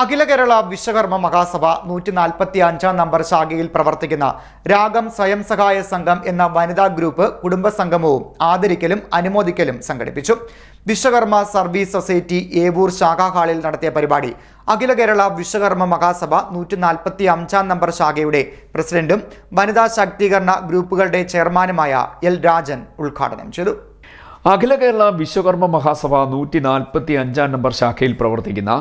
അഖില കേരള വിശ്വകർമ്മ മഹാസഭ നൂറ്റി നാൽപ്പത്തി അഞ്ചാം നമ്പർ ശാഖയിൽ പ്രവർത്തിക്കുന്ന രാഗം സ്വയം സഹായ സംഘം എന്ന വനിതാ ഗ്രൂപ്പ് കുടുംബ സംഗമവും ആദരിക്കലും അനുമോദിക്കലും സംഘടിപ്പിച്ചു. വിശ്വകർമ്മ സർവീസ് സൊസൈറ്റി ഏവൂർ ശാഖാ ഹാളിൽ നടത്തിയ പരിപാടി അഖില കേരള വിശ്വകർമ്മ മഹാസഭ നൂറ്റി നാൽപ്പത്തി അഞ്ചാം നമ്പർ ശാഖയുടെ പ്രസിഡന്റും വനിതാ ശാക്തീകരണ ഗ്രൂപ്പുകളുടെ ചെയർമാനുമായ എൽ രാജൻ ഉദ്ഘാടനം ചെയ്തു. അഖില കേരള വിശ്വകർമ്മ മഹാസഭ നൂറ്റി നാൽപ്പത്തി അഞ്ചാം നമ്പർ ശാഖയിൽ പ്രവർത്തിക്കുന്ന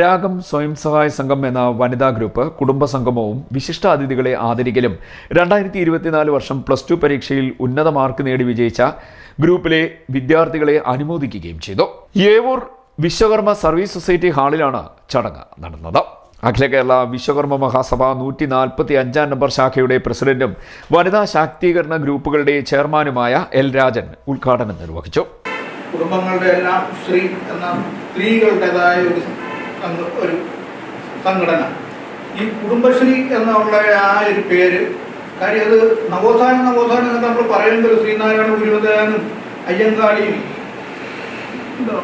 രാഗം സ്വയം സഹായ സംഘം എന്ന വനിതാ ഗ്രൂപ്പ് കുടുംബ സംഗമവും വിശിഷ്ട അതിഥികളെ ആദരിക്കലും രണ്ടായിരത്തി ഇരുപത്തിനാല് വർഷം പ്ലസ് ടു പരീക്ഷയിൽ ഉന്നത മാർക്ക് നേടി വിജയിച്ച ഗ്രൂപ്പിലെ വിദ്യാർത്ഥികളെ അനുമോദിക്കുകയും ചെയ്തു. ഏവൂർ വിശ്വകർമ്മ സർവീസ് സൊസൈറ്റി ഹാളിലാണ് ചടങ്ങ് നടന്നത്. അഖില കേരള വിശ്വകർമ്മ മഹാസഭ നൂറ്റി നാൽപ്പത്തി അഞ്ചാം നമ്പർ ശാഖയുടെ പ്രസിഡന്റും വനിതാ ശാക്തീകരണ ഗ്രൂപ്പുകളുടെ ചെയർമാനുമായ എൽ രാജൻ ഉദ്ഘാടനം നിർവഹിച്ചു. കുടുംബങ്ങളുടെ എല്ലാം ശ്രീ എന്ന സ്ത്രീകളുടേതായ ഒരു ഒരു സംഘടന. ഈ കുടുംബശ്രീ എന്നുള്ള ആ ഒരു പേര് കാര്യം അത് നവോത്ഥാനം നവോത്ഥാനം എന്നൊക്കെ നമ്മൾ പറയുന്നത് ശ്രീനാരായണ ഗുരുവദാനും അയ്യങ്കാളിയും. എന്തോ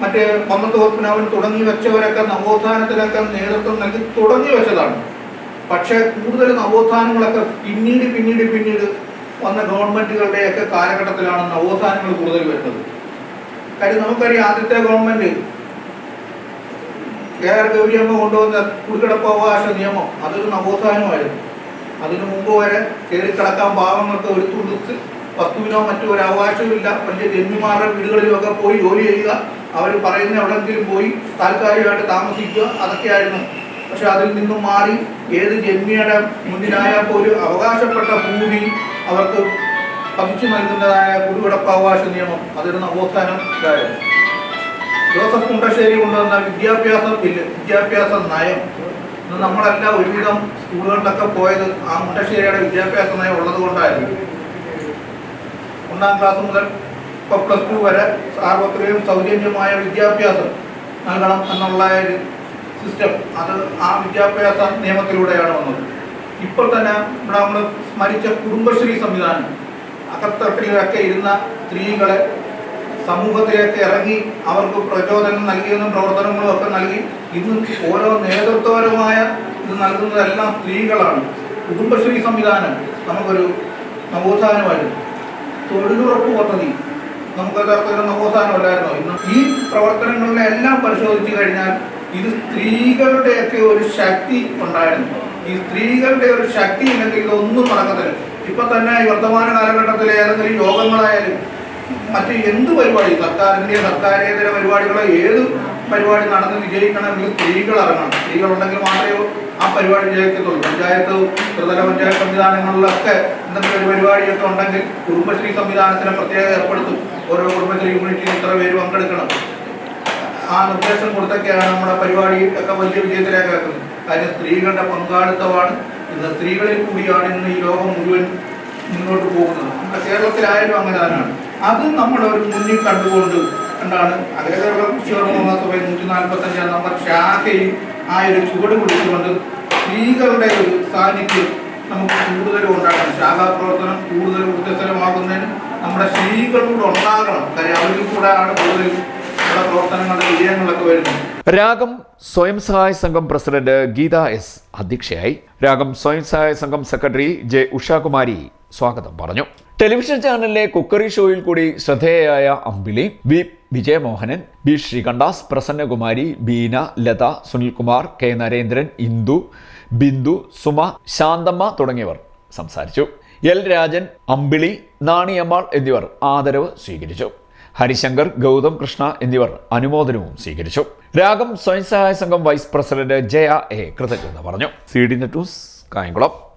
മറ്റേ മമ്മത്ത് പത്മനാഭൻ തുടങ്ങി വെച്ചവരൊക്കെ നവോത്ഥാനത്തിനൊക്കെ നേതൃത്വം നൽകി തുടങ്ങി വെച്ചതാണ്. പക്ഷേ കൂടുതൽ നവോത്ഥാനങ്ങളൊക്കെ പിന്നീട് പിന്നീട് പിന്നീട് വന്ന ഗവൺമെന്റുകളുടെയൊക്കെ കാലഘട്ടത്തിലാണ് നവോത്ഥാനങ്ങൾ കൂടുതൽ വരുന്നത്. കാര്യം നമുക്കറിയാം ആദ്യത്തെ ഗവൺമെന്റ് കെ ആർ ഗൗരിയമ്മ കൊണ്ടുവന്ന കുടിക്കിടപ്പവകാശ നിയമം അതൊരു നവോത്ഥാനമായിരുന്നു. അതിനു മുമ്പ് വരെ കയറി കിടക്കാൻ പാവങ്ങൾക്ക് ഒരു തുടുത്ത് വസ്തുവിനോ മറ്റോ ഒരു അവകാശമില്ല വലിയ ജന്മിമാരുടെ വീടുകളിലൊക്കെ പോയി ജോലി ചെയ്യുക. അവർ പറയുന്ന എവിടെങ്കിലും പോയി താൽക്കാലികമായിട്ട് താമസിക്കുക. അതൊക്കെയായിരുന്നു. പക്ഷെ അതിൽ നിന്നും മാറി ഏത് ജന്മിയുടെ മുന്നിലായാൽ പോലും അവകാശപ്പെട്ട ഭൂമി അവർക്ക് പതിച്ചു നൽകുന്നതായ കുടിവിടപ്പവകാശ നിയമം. അതൊരു നവോത്ഥാനം. ഇതായിരുന്നു ജോസഫ് കുണ്ടശ്ശേരി കൊണ്ടുവന്ന വിദ്യാഭ്യാസ ബില്ല് വിദ്യാഭ്യാസ നയം. ഇന്ന് നമ്മളെല്ലാം ഒരുവിധം സ്കൂളുകളിലൊക്കെ പോയത് ആ മുണ്ടശ്ശേരിയുടെ വിദ്യാഭ്യാസ നയം ഉള്ളത് കൊണ്ടായിരുന്നു ഒന്നാം ക്ലാസ് മുതൽ ഇപ്പോൾ പ്ലസ് ടു വരെ സാർവത്രികവും സൗജന്യമായ വിദ്യാഭ്യാസം നൽകണം എന്നുള്ള ഒരു സിസ്റ്റം അത് ആ വിദ്യാഭ്യാസ നിയമത്തിലൂടെയാണ് വന്നത്. ഇപ്പോൾ തന്നെ ഇവിടെ നമ്മൾ സ്മരിച്ച കുടുംബശ്രീ സംവിധാനം അകത്തട്ടിലൊക്കെ ഇരുന്ന സ്ത്രീകളെ സമൂഹത്തിലേക്ക് ഇറങ്ങി അവർക്ക് പ്രചോദനം നൽകിയതും പ്രവർത്തനങ്ങളും ഒക്കെ നൽകി ഇന്ന് ഓരോ നേതൃത്വപരമായ ഇത് നൽകുന്നതെല്ലാം സ്ത്രീകളാണ്. കുടുംബശ്രീ സംവിധാനം നമുക്കൊരു നവോത്ഥാനമായിരുന്നു. തൊഴിലുറപ്പ് പദ്ധതി. നമുക്ക് യഥാർത്ഥത്തിൽ നവോത്ഥാനമല്ലായിരുന്നോ ഇന്ന് ഈ പ്രവർത്തനങ്ങളിലെ എല്ലാം പരിശോധിച്ചു കഴിഞ്ഞാൽ ഇത് സ്ത്രീകളുടെയൊക്കെ ഒരു ശക്തി ഉണ്ടായിരുന്നു. ഈ സ്ത്രീകളുടെ ഒരു ശക്തി ഇല്ലെങ്കിൽ ഇതൊന്നും നടക്കത്തില്ല. ഇപ്പൊ തന്നെ ഈ വർത്തമാന കാലഘട്ടത്തിലെ ഏതെങ്കിലും യോഗങ്ങളായാലും മറ്റ് എന്ത് പരിപാടി? സർക്കാരിന്റെ സർക്കാരേതര പരിപാടികളോ ഏത് പരിപാടി നടന്ന് വിജയിക്കണമെങ്കിൽ സ്ത്രീകൾ ഇറങ്ങണം. സ്ത്രീകൾ ഉണ്ടെങ്കിൽ മാത്രമേ ആ പരിപാടി വിജയിക്കത്തുള്ളൂ. പഞ്ചായത്ത് ത്രിതല പഞ്ചായത്ത് സംവിധാനങ്ങളിലൊക്കെ എന്തെങ്കിലും ഒരു പരിപാടിയൊക്കെ ഉണ്ടെങ്കിൽ കുടുംബശ്രീ സംവിധാനത്തിന് പ്രത്യേകം ഏർപ്പെടുത്തും. ഓരോ കുടുംബശ്രീ യൂണിറ്റിൽ ഇത്ര പേര് പങ്കെടുക്കണം. ആ നിർദ്ദേശം കൊടുത്തൊക്കെയാണ് നമ്മുടെ പരിപാടി ഒക്കെ വലിയ വിജയത്തിലേക്ക് ആക്കുന്നത്. കാര്യം സ്ത്രീകളുടെ പങ്കാളിത്തമാണ്. ഇന്ന് സ്ത്രീകളിൽ കൂടിയാണ് ഇന്ന് ഈ ലോകം മുഴുവൻ മുന്നോട്ട് പോകുന്നത്. നമ്മുടെ കേരളത്തിലായാലും അങ്ങനെ തന്നെയാണ് അത് നമ്മൾ ഒരു മുന്നിൽ കണ്ടുകൊണ്ട് കണ്ടാണ്. അഗ്രകേരള വിശ്വകർമ്മ മഹാസഭ നൂറ്റി നാൽപ്പത്തി അഞ്ചാം നമ്പർ ശാഖയും ആ ഒരു ചുവട് പിടിച്ചുകൊണ്ട് സ്ത്രീകളുടെ ഒരു സാന്നിധ്യം നമുക്ക് കൂടുതലും ഉണ്ടാകണം ശാഖാ പ്രവർത്തനം കൂടുതൽ ഊർജസ്വലമാകുന്നതിന് നമ്മുടെ സ്ത്രീകളോട് ഉണ്ടാകണം. കാര്യം അവരിൽ കൂടുതൽ പ്രവർത്തനങ്ങളുടെ വിജയങ്ങളൊക്കെ വരുന്നത്. രാഗം സ്വയം സഹായ സംഘം പ്രസിഡന്റ് ഗീത എസ് അധ്യക്ഷയായി. രാഗം സ്വയം സഹായ സംഘം സെക്രട്ടറി ജെ ഉഷാകുമാരി സ്വാഗതം പറഞ്ഞു. ടെലിവിഷൻ ചാനലിലെ കുക്കറി ഷോയിൽ കൂടി ശ്രദ്ധേയയായ Ambili V Vijayamohanan B ശ്രീകണ്ഠാസ് Prasannakumari Beena Latha Sunilkumar K Narendran Indu Bindu Suma Shanthamma തുടങ്ങിയവർ സംസാരിച്ചു. എൽ രാജൻ അമ്പിളി നാണിയമ്മാൾ എന്നിവർ ആദരവ് സ്വീകരിച്ചു. ഹരിശങ്കർ ഗൗതം കൃഷ്ണ എന്നിവർ അനുമോദനവും സ്വീകരിച്ചു. രാഗം സ്വയം സഹായ സംഘം വൈസ് പ്രസിഡന്റ് ജയ എ കൃതജ്ഞത പറഞ്ഞു. C D net news Kayamkulam.